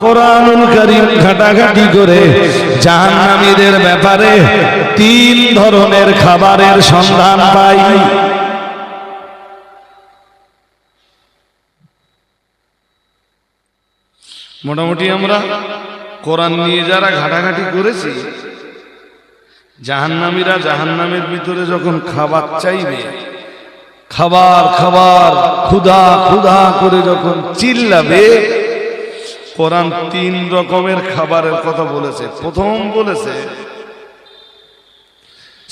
কোরআনুল করিম ঘাটাঘাটি করে জাহান্নামীদের ব্যাপারে তিন ধরনের খাবারের সন্ধান পাই। মোটামুটি আমরা কোরআন নিয়ে যারা ঘাটাঘাটি করেছি, জাহান্নামীরা জাহান্নামের ভিতরে যখন খাবার চাইবে, খাবার খাবার, ক্ষুধা ক্ষুধা করে যখন চিল্লাবে কোরআন তিন রকমের খাবারের কথা বলেছে। প্রথম বলেছে,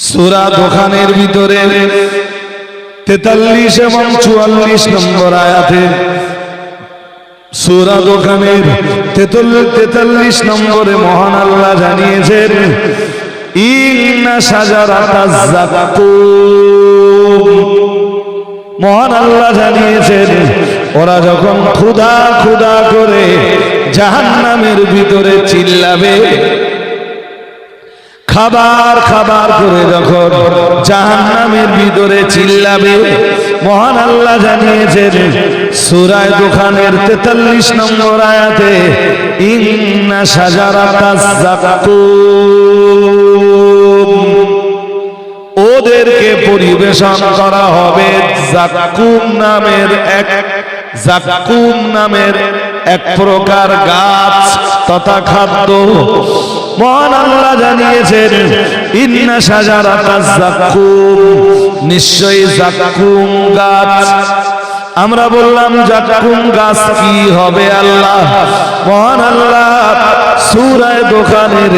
সুরা দোকানের ভিতরে তেতাল্লিশ এবং চুয়াল্লিশ নম্বর আয়াতে সুরা দোকানের তেতাল্লিশ নম্বরে মহান আল্লাহ জানিয়েছেন, ইন্না জাকুম মহান আল্লাহ জানিয়েছেন, ওরা যখন ক্ষুধা ক্ষুধা করে জাহান্নামের ভিতরে চিল্লাবে। খাবার খাবার করে যখন জাহান্নামের ভিতরে চিল্লাবে, মহান আল্লাহ জানিয়েছেন, সুরায় দোকানের তেতাল্লিশ নম্বর আয়াতে, ইন্না ওদেরকে পরিবেশন করা হবে জাকুম নামের এক জাকুম নামের এক প্রকার গাছ তথা খাদ্য। মহান আল্লাহ জানিয়েছেন, ইন্না সাজারাতা জাকুম নিশ্চয়ই জাকুম গাছ। আমরা বললাম জাকুম গাছ কি হবে আল্লাহ? মহান আল্লাহ সুরায় দোকানের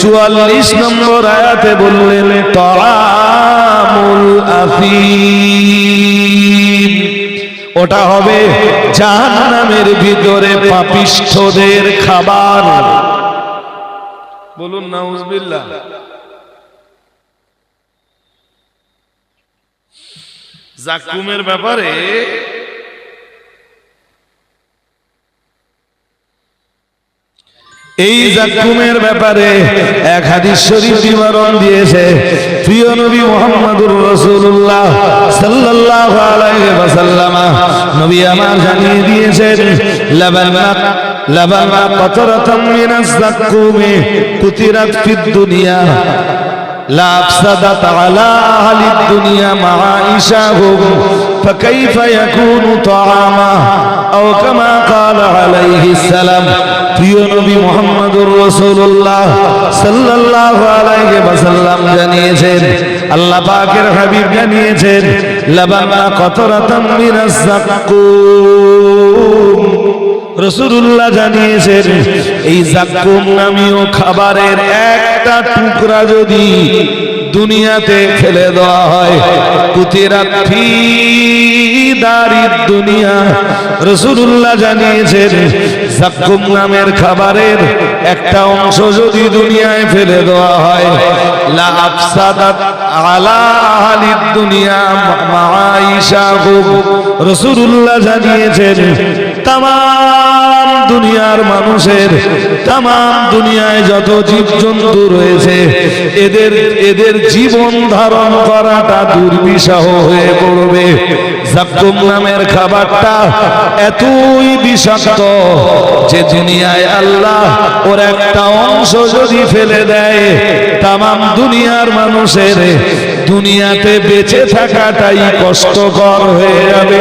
চুয়াল্লিশ নম্বর আয়াতে বললেন তরামুল আফিম। ওটা হবে জাহান্নামের ভিতরে পাপিষ্ঠদের খাবার। বলুন নাউজবিল্লাহ। জাকুমের ব্যাপারে এই জাকুমের ব্যাপারে এক হাদিস শরীফ বিবরণ দিয়েছে প্রিয় নবী মোহাম্মদুর রসুল্লাহ সাল্লাল্লাহু আলাইহি ওয়াসাল্লাম, নবী আমার জানিয়ে দিয়েছেন, লাবানা লাবানা কতরাতাম মিনাস যাকুমি কুতিরাত ফিদ দুনিয়া, লা আফসাদাত আলা আহলিদ দুনিয়া মাআইশাহুম। فكيف يكون طعاما أو كما قال عليه السلام প্রিয় নবী মোহাম্মদুর রাসূলুল্লাহ সাল্লাল্লাহু আলাইহি ওয়াসাল্লাম জানিয়েছেন আল্লাহ পাকের হাবিব জানিয়েছেন লাবানা কতরাতাম মিনাস জাকুম রসুল্লাহ জানিয়েছেন এই জাকুম নামীয় খাবারের একটা টুকরা যদি দুনিয়াতে ফেলে দেওয়া হয়। কুতিরাত ফি দারিদ দুনিয়া। রসুল্লাহ জানিয়েছেন জাকুম নামের খাবারের একটা অংশ যদি দুনিয়ায় ফেলে দেওয়া হয়, লা আফসাদাত আলা আহলিদ দুনিয়া মাআইশাহুম রসুল্লাহ জানিয়েছেন তাম দুনিয়ার মানুষের তাম দুনিয়ায় যত জীবজন্তু রয়েছে, এদের এদের জীবন ধারণ করাটা দুর্বিষহ হয়ে পড়বে। নামের খাবারটা এতই বিষাক্ত যে দুনিয়ায় আল্লাহ ওর একটা অংশ যদি ফেলে দেয় তাম দুনিয়ার মানুষের দুনিয়াতে বেঁচে থাকাটাই কষ্টকর হয়ে যাবে।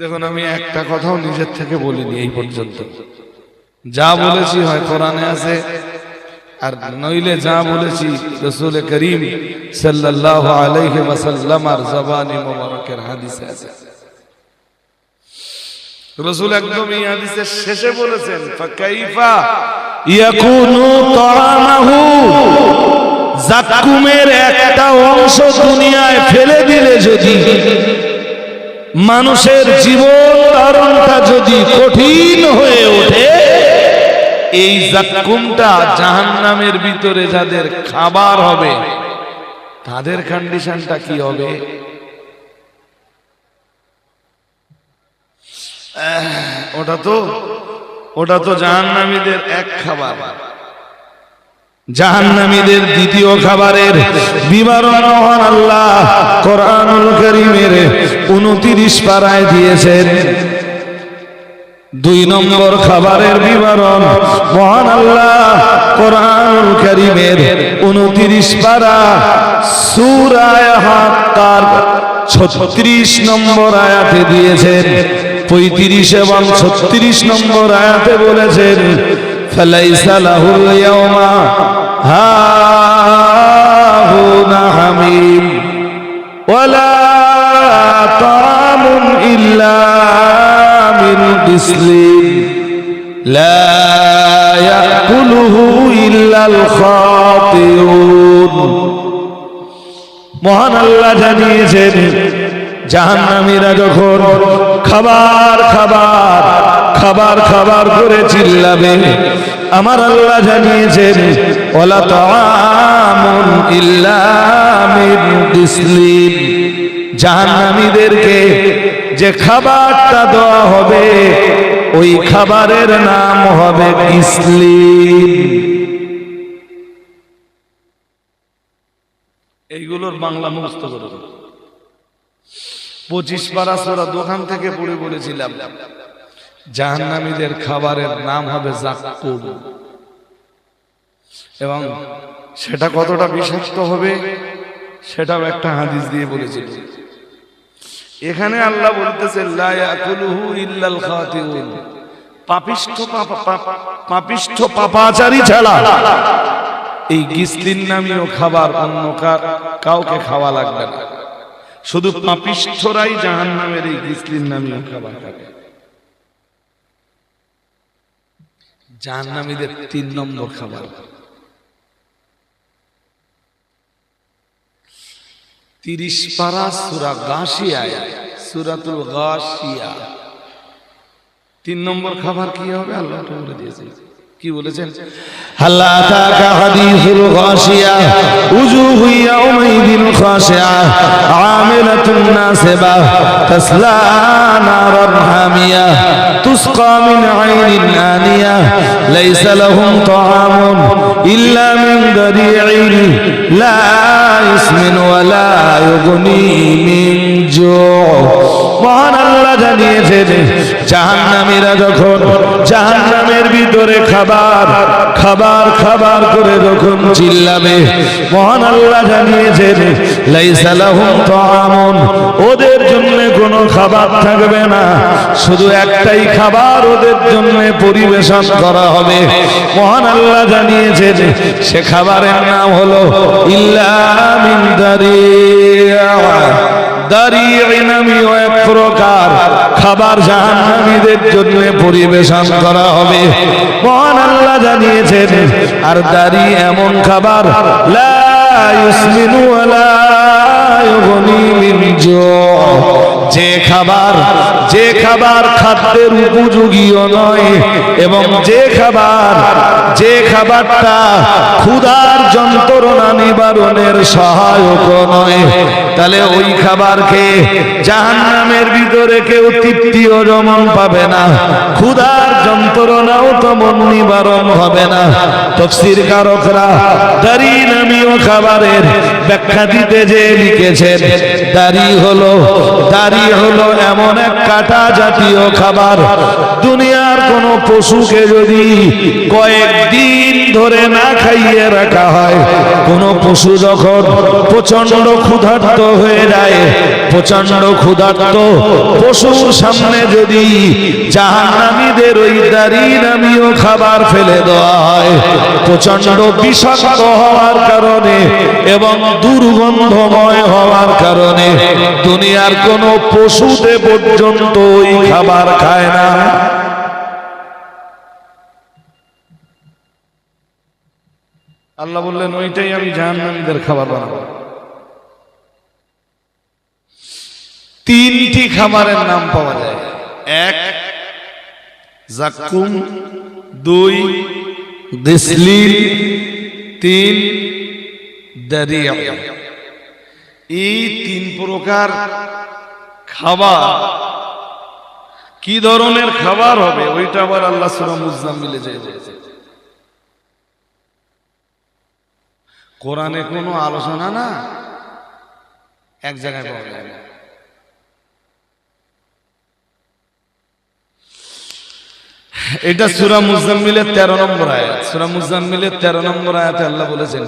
দেখুন আমি একটা কথাও নিজের থেকে বলিনি এই পর্যন্ত। যা বলেছি হয় কোরআনে আছে আর নইলে যা বলেছি রসুল করিম সাল্লাল্লাহু আলাইহি ওয়াসাল্লাম আর জবানি মোবারকের হাদিসে আছে। রসুল একদম এই হাদিসের শেষে বলেছেন ফাকাইফা ইয়াকুনু তাআমাহু জাকুমের একটা অংশ দুনিয়ায় ফেলে দিলে যদি মানুষের জীবন ধারণটা যদি কঠিন হয়ে ওঠে, এই জাক্কুমটা জাহান্নামের ভিতরে যাদের খাবার হবে, তাদের কন্ডিশনটা কি হবে? ওটা তো ওটা তো জাহান্নামীদের এক খাবার। জাহান্নামীদের দ্বিতীয় খাবারের বিবরণ আল্লাহ কোরআনুল করিমের পাড়ায় দিয়েছেন। দুই নম্বর খাবারের বিবরণ মহান আল্লাহ করিমের পারা সুরায় হাক্কার ছত্রিশ নম্বর আয়াতে দিয়েছেন। পঁয়ত্রিশ এবং ছত্রিশ নম্বর আয়াতে বলেছেন ফালাইসা লাহুল ইয়াওমা হাহুনা হামিম ওয়ালা তাআমুন ইল্লা من غسلين لا يأكله إلا الخاطئون মহান আল্লাহ জানিয়েছেন জাহান্নামীরা যখন খাবার খাবার খাবার খাবার করে চিল্লাবে, আমার আল্লাহ জানিয়েছেন, ওলা তাআমুন ইল্লা জাহান্নামীদেরকে যে খাবারটা দেওয়া হবে, ওই খাবারের নাম হবে ইসলিম এইগুলোর বাংলা মুখস্থ করে। পঁচিশ পারা সোরা দোকান থেকে পড়ে বলেছিলাম, জাহান্নামীদের খাবারের নাম হবে জাক্কুম। এবং সেটা কতটা বিষাক্ত হবে, সেটাও একটা হাদিস দিয়ে বলেছিল। এখানে আল্লাহ বলতেছে পাপিষ্ঠ পাপা- পাপ- পাপিষ্ঠ পাপাচারী ছাড়া এই গিসলিন নামীয় খাবার অন্য কাউকে খাওয়া লাগবে না। শুধু পাপিষ্ঠরাই জাহান্নামের এই গিসলিন নামীয় খাবার খাবে জাহান্নামীদের তিন নম্বর খাবার। তিরিশ পারা সুরা গাছিয়ায় সুরাতুল গাছিয়া তিন নম্বর খাবার কি হবে? আল্লাহ বলে দিয়েছেন কি বলেছেন? হাল্লা আতাকা হাদিসুল গাশিয়া উজুহু ইয়াউমাইদিন খাশিয়া আমিলাতুন নাসিবা, তাসলা নারান হামিয়া, তুসকা মিন আইনিন আনিয়া, লাইসা লাহুম তাআমুন ইল্লা মিন দারি'in লা ইসমিন ওয়ালা ইউগনি মিন জু' মহান আল্লাহ জানিয়েছেন, জাহান্নামীরা যখন জাহান্নামের ভিতরে খাবার খাবার খাবার করে যখন চিল্লাবে, মহান আল্লাহ জানিয়েছেন, লাইসা লাহুম তাআমুন, ওদের জন্য কোনো খাবার থাকবে না, শুধু একটাই খাবার ওদের জন্য পরিবেশন করা হবে। মহান আল্লাহ জানিয়েছেন, সে খাবারের নাম হলো ইল্লা মিন দারিয়া এক প্রকার খাবার জাহান্নামীদের জন্য পরিবেশন করা হবে। মহান আল্লাহ জানিয়েছেন, আর দাঁড়িয়ে এমন খাবার লা ইউসমিনু ওয়ালা যে খাবার যে খাবার খাদ্যের উপযোগীও নয়, এবং যে খাবার, যে খাবারটা ক্ষুধার যন্ত্রণা নিবারণের সহায়ক নয়, তাহলে ওই খাবারকে জাহান্নামের ভিতরে কেউ তৃপ্তিও যেমন পাবে না, ক্ষুধার যন্ত্রণাও তেমন নিবারণ হবে না। তফসির কারকরা দাড়ি নামীয় খাবারের ব্যাখ্যা দিতে যে লিখেছেন দাড়ি হলো দাড়ি হলো এমন এক কাটা জাতীয় খাবার। দুনিয়ার কোন পশুকে যদি কয়েকদিন ধরে না খাইয়ে রাখা হয়, কোন পশু যখন প্রচণ্ড ক্ষুধার্ত হয়ে যায় প্রচণ্ড ক্ষুধার্ত পশুর সামনে যদি জাহান্নামীদের ওই দাড়ি নামীয় খাবার ফেলে দেওয়া হয় প্রচণ্ড বিষাক্ত হওয়ার কারণে এবং দুর্গন্ধময় হওয়ার কারণে দুনিয়ার কোন পশুতে পর্যন্ত ওই খাবার খায় না। আল্লাহ বললেন, ওইটাই আমি জাহান্নামীদের খাবার বানাবো। তিনটি খাবারের নাম পাওয়া যায়। এক জাকুম দুই, দিসলিন। তিন দারিয়া এই তিন প্রকার খাবার কি ধরনের খাবার হবে? ওইটা আবার আল্লাহ সুরাম মিলে যায় কোরআনে কোনো আলোচনা না? এক জায়গায় পাওয়া যায় না। এটা সুরা মুজাম্মিলের তেরো নম্বর আয়াত। সুরা মুজাম্মিলের তেরো নম্বর আয়াত আল্লাহ বলেছেন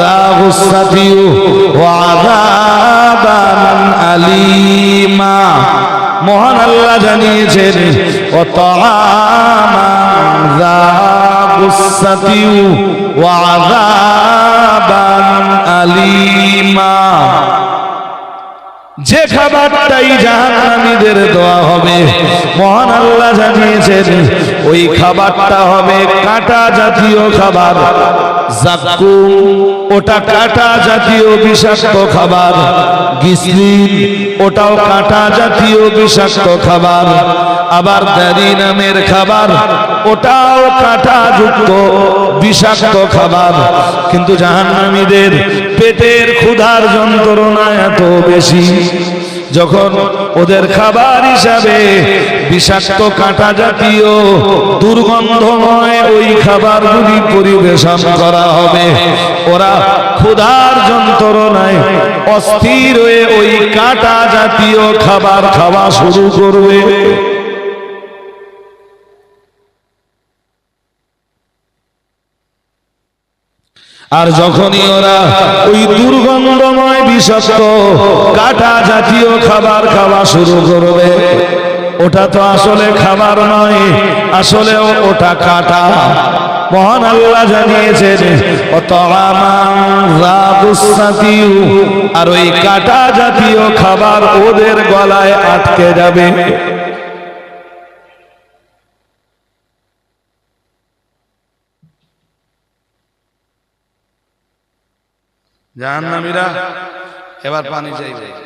যা গুসাতি ওয়া আযাবান আলিমা মহান আল্লাহ জানিয়েছেন যা গুসাতি ওয়া আযাবান আলিমা যে খাবারটাই জাহান্নামীদের দেওয়া হবে, মহান আল্লাহ জানিয়েছেন, ওই খাবারটা হবে কাঁটা জাতীয় খাবার। জাক্কুম ওটা কাঁটা জাতীয় বিষাক্ত খাবার। গিসলিন ওটাও কাঁটা জাতীয় বিষাক্ত খাবার। আবার দারি নামের খাবার, ওটাও কাঁটা যুক্ত বিষাক্ত খাবার। কিন্তু জাহান্নামীদের পেটের ক্ষুধার যন্ত্রণা এত বেশি, যখন ওদের খাবার হিসাবে বিষাক্ত কাঁটা জাতীয় দুর্গন্ধময় ওই খাবারগুলি পরিবেশন করা হবে। ওরা ক্ষুধার যন্ত্রণায় অস্থির হয়ে ওই কাঁটা জাতীয় খাবার খাওয়া শুরু করবে। আর যখনই ওরা ওই দুর্গন্ধময় বিষাক্ত কাটা জাতীয় খাবার খাওয়া শুরু করবে ওটা তো আসলে খাবার নয়, আসলে ওটা কাটা। মহান আল্লাহ জানিয়েছেন আর ওই কাটা জাতীয় খাবার ওদের গলায় আটকে যাবে। জাহান্নামীরা, এবার পানি চাইবে।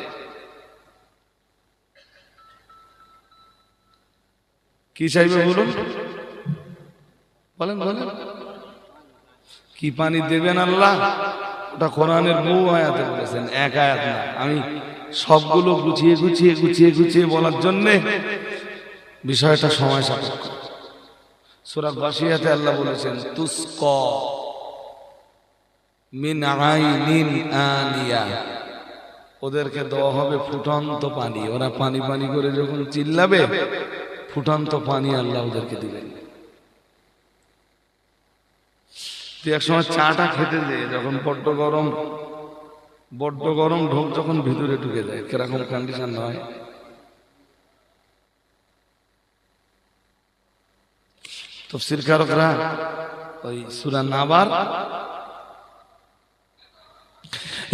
কি চাইবে বলুন। বলেন বলেন। কি পানি দেবেন আল্লাহ? ওটা কোরআনের বহু আয়াতে বলেছেন এক আয়াত না। আমি সবগুলো গুছিয়ে গুছিয়ে গুছিয়ে গুছিয়ে বলার জন্যে বিষয়টা সময় সাপেক্ষ। সুরা বাসিয়াতে আল্লাহ বলেছেন তুস্ক মিন আইনিন আনিয়া। ওদেরকে দেওয়া হবে ফুটন্ত পানি। ওরা পানি পানি করে যখন চিল্লাবে ফুটন্ত পানি আল্লাহ ওদেরকে দিবেন। এক সময় চাটা খেতে দে যখন বড্ড গরম বড্ড গরম ঢোক যখন ভিতরে ঢুকে যায়, কীরকম কন্ডিশন হয়? তফসির কারকরা ওই সুরা নাবার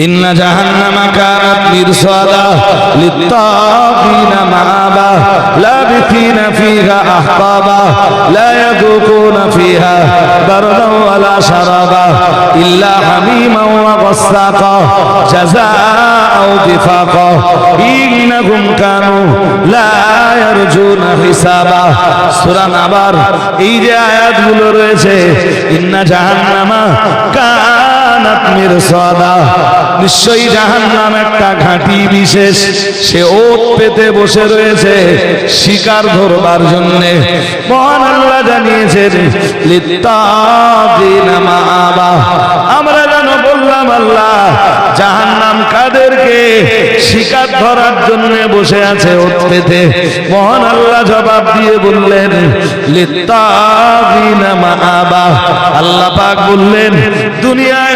ইন্না জাহান্নামা কানাত মিরসাদা লিত্তাগিনা মাবা লাবিথিনা ফিহা আহবাবা। লা ইয়াযুকুনা ফিহা বারদান ওয়ালা শারাবা। ইল্লা হামীমান ওয়া গাসাকা। জাযাআও বিফাকা। ইন্নাহুম কানু লা ইয়ারজুনা হিসাবা। সূরা নাবার এই যে আয়াতগুলো রয়েছে, ইন্না জাহান্নামা কা মিরসাদা। নিশ্চয়ই জাহান্নাম একটা ঘাঁটি বিশেষ। সে ওত পেতে বসে রয়েছে শিকার ধরবার জন্য। মহান আল্লাহ জানিয়েছেন লিত্তাগিনা মাআবা। আমরা যেন বললাম, আল্লাহ, জাহান্নাম কাদেরকে শিকার ধরার জন্য বসে আছে ওত পেতে? মহান আল্লাহ জবাব দিয়ে বললেন লিত্তাগিনা মাআবা। আল্লাহ পাক বললেন, দুনিয়ায়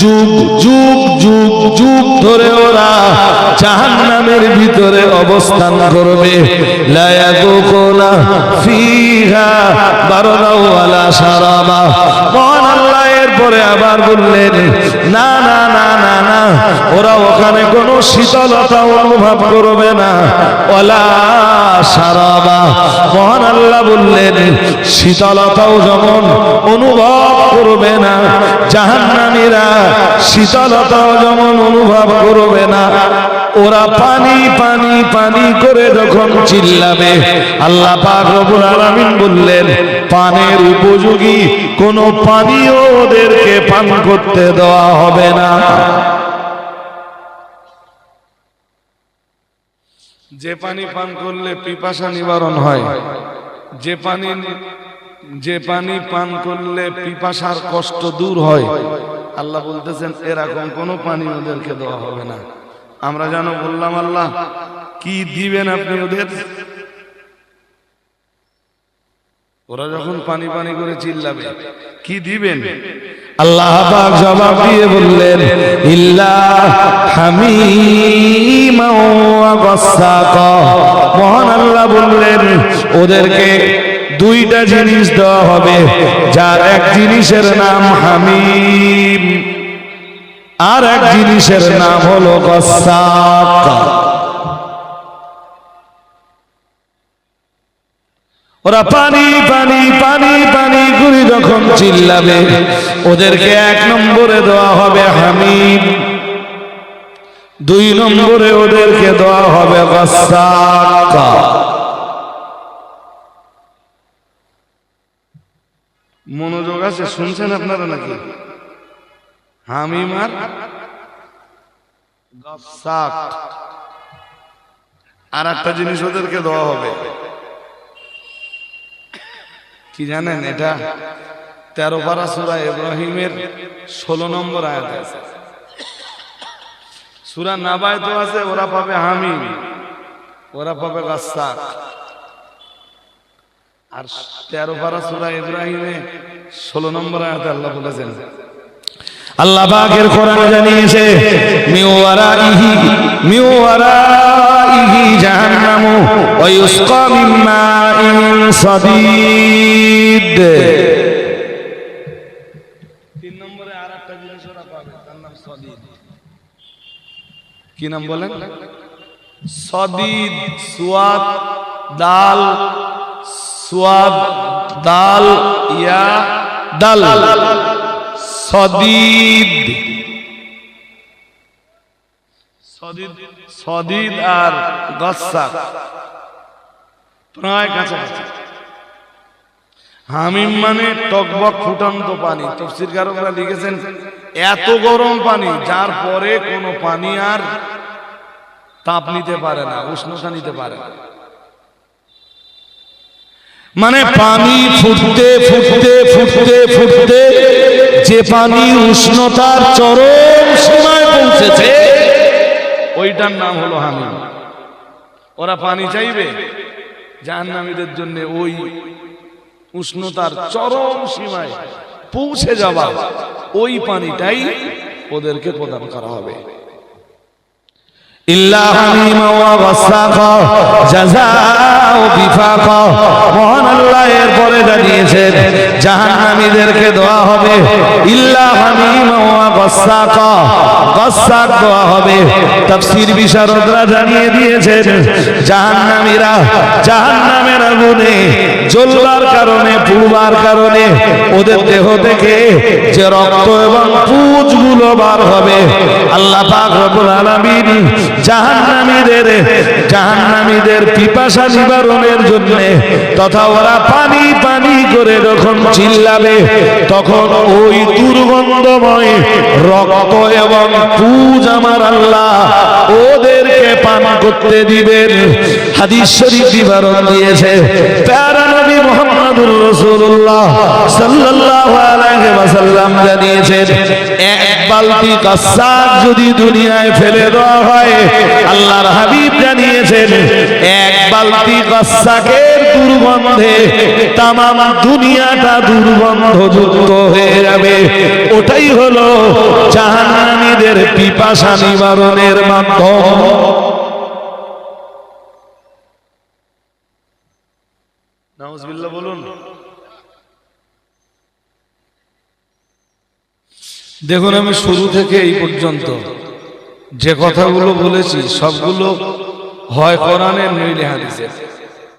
যুগ যুগ যুগ যুগ ধরে ওরা জাহান্নামের ভিতরে অবস্থান করবে। লা ইয়াকুনা ফিহা বারদাও ওয়ালা শারাবা। মহান আল্লাহ এরপরে আবার বললেন, না না না না না, ওরা ওখানে কোনো শীতলতা অনুভব করবে না। ওলা সারাবা মহান আল্লাহ বললেন, শীতলতাও যেমন অনুভব করবে না। জাহান্নামীরা শীতলতাও যেমন অনুভব করবে না। ওরা পানি পানি পানি করে যখন চিল্লাবে, আল্লাহ পাক রব্বুল আলামিন বললেন, পানের উপযোগী কোন পানিও ওদেরকে পান করতে দেওয়া হবে না। যে পানি পান করলে পিপাসা নিবারণ হয়, যে পানি যে পানি পান করলে পিপাসার কষ্ট দূর হয়। আল্লাহ বলতেছেন, এরকম কোনো পানি ওদেরকে দেওয়া হবে না। আমরা যেন বললাম, আল্লাহ, কি দিবেন আপনি ওদের? ওরা যখন পানি পানি করে চিল্লাবে, কি দিবেন? আল্লাহ জবাব দিয়ে বললেন মহান আল্লাহ বললেন, ওদেরকে দুইটা জিনিস দেওয়া হবে, যার এক জিনিসের নাম হামিম, আর এক জিনিসের নাম হলো ওরা পানি পানি পানি পানি করে যখন চিল্লাবে, ওদেরকে এক নম্বরে দেওয়া হবে হামিদ দুই নম্বরে ওদেরকে দেওয়া হবে গাসসাকা মনোযোগ আছে, শুনছেন আপনারা নাকি? হামিম আর আর একটা জিনিস ওদেরকে দেওয়া হবে। কি জানেন এটা? তেরো পারা সুরা ইব্রাহিমের ষোলো নম্বর আয়াত আছে। সুরা নাবায় তো আছে, ওরা পাবে হামিম, ওরা পাবে গাস্তাক আর তেরো পারা সুরা ইব্রাহিমে ষোলো নম্বর আয়াত আল্লাহ বলেছেন আল্লাহ পাকের কোরআন জানিয়েছে মিওয়ারাইহি মিওয়ারাইহি জাহান্নামু ওয়া ইউসকা মিন মাইন সাদীদ। তিন নম্বরে আরেকটা জিনিস ওরা পাবে তার নাম সাদীদ। কি নাম বলেন? সাদীদ সুয়াদ দাল সুয়াদ দাল, ইয়া, দাল। সদিদ। সদিদ সদিদ আর গসাক প্রায় কাছাকাছি। হামিম মানে টকবক ফুটন্ত পানি। তফসির কারকরা লিখেছেন, এত গরম পানি, যার পরে কোনো পানি আর তাপ নিতে পারে না, উষ্ণতা নিতে পারে না। মানে পানি ফুটতে ফুটতে ফুটতে ফুটতে যে পানি উষ্ণতার চরম সীমায় পৌঁছেছে ওইটার নাম হলো হামিম। ওরা পানি চাইবে জাহান্নামীদের জন্য ওই উষ্ণতার চরম সীমায় পৌঁছে যাওয়া ওই পানিটাই ওদেরকে প্রদান করা হবে ইল্লা হামিমা ওয়া গাসসাকা জাযাও বিফাকা মহান আল্লাহ এরপরে জানিয়েছেন জাহান্নামীদেরকে দেওয়া হবে জানিয়ে দিয়েছেন আগুনে জ্বলবার কারণে পুড়বার কারণে ওদের দেহ থেকে যে রক্ত এবং পুজগুলো বার হবে, আল্লাহ জাহান্নামীদের জাহান্নামীদের পিপাসা নিবারণের জন্য তথা ওরা পানি পানি করে যখন চিল্লাবে, তখন ওই দুর্গন্ধময় রক্ত এবং পুজ আমার আল্লাহ ওদেরকে পান করতে দিবেন। হাদিস শরীফ নিবারণ দিয়েছে নবী মুহাম্মদুর এক বালতি যদি দুনিয়ায় ফেলে দেওয়া হয়, আল্লাহর হাবিব জানিয়েছেন, এক বালতি কাসাকের দুর্গন্ধে দুনিয়াটা দুর্গন্ধযুক্ত হয়ে যাবে। ওটাই হলো জাহান্নামীদের পিপাসা নিবারণের মাধ্যম। বলুন। দেখুন, আমি শুরু থেকে এই পর্যন্ত যে কথাগুলো বলেছি, সবগুলো হয় কোরআনের নইলে হাদিসের।